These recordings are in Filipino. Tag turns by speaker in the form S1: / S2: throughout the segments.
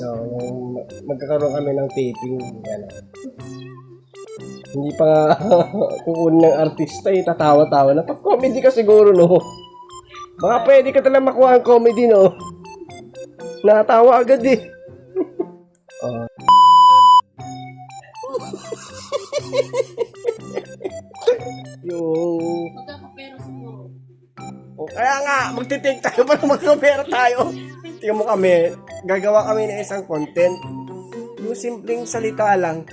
S1: So, yung magkakaroon kami ng taping. Yan. Hindi pa nga kukunin ng artista eh. Tatawa-tawa na. Pag comedy ka siguro, no? Baka pwede ka talaga makuha ang comedy, no? Natawa agad eh. Oh. yung
S2: Magkakapero siguro.
S1: o kaya nga, magtitake tayo para magkapera tayo. Tingnan mo kami, gagawa kami ng isang content. Yung simpleng salita lang.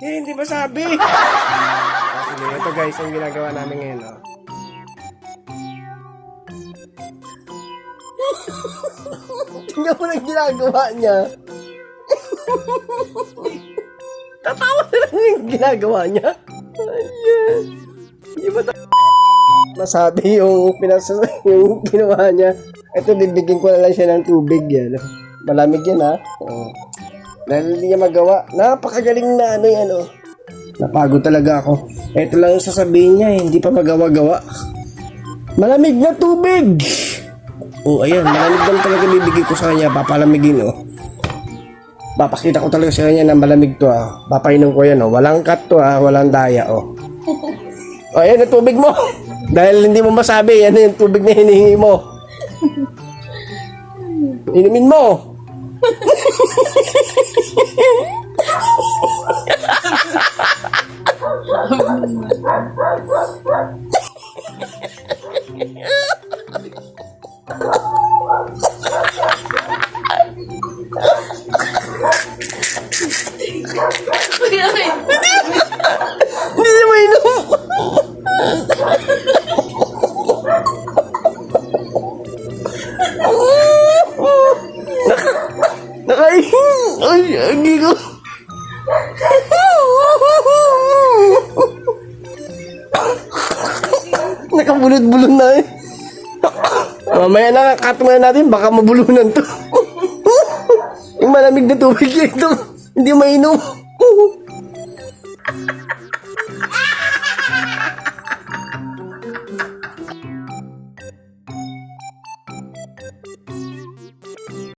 S1: Eh, hindi ba sabi? Ah, sige, ito guys, ang ginagawa namin ngayon. Oh. Tingnan mo lang ginagawa niya. Tatawa na lang yung ginagawa niya. Ayan. Hindi ba masabi yung pinas yung ginawa niya. Ito, bibigyan ko na lang siya ng tubig yan. Malamig yan ha. Oo. Dahil hindi niya magawa. Napakagaling na ano yan oh. Napagod talaga ako. Ito lang yung sasabihin niya eh. Hindi pa magawa-gawa. Malamig na tubig! Oh, ayan. Malamig lang talaga bibigay ko sa kanya. Papalamigin oh. Papakita ko talaga sa kanya na malamig to ah. Papainom ko yan oh. Walang cut to ah. Walang daya oh. O, ayan ang tubig mo. Dahil hindi mo masabi, yan yung tubig na hinihingi mo. Inumin mo. Nakain. Ay, ang na eh. Mamaya na, cut muna natin, baka mabulunan to. Yung malamig na tubig ito, hindi mainom.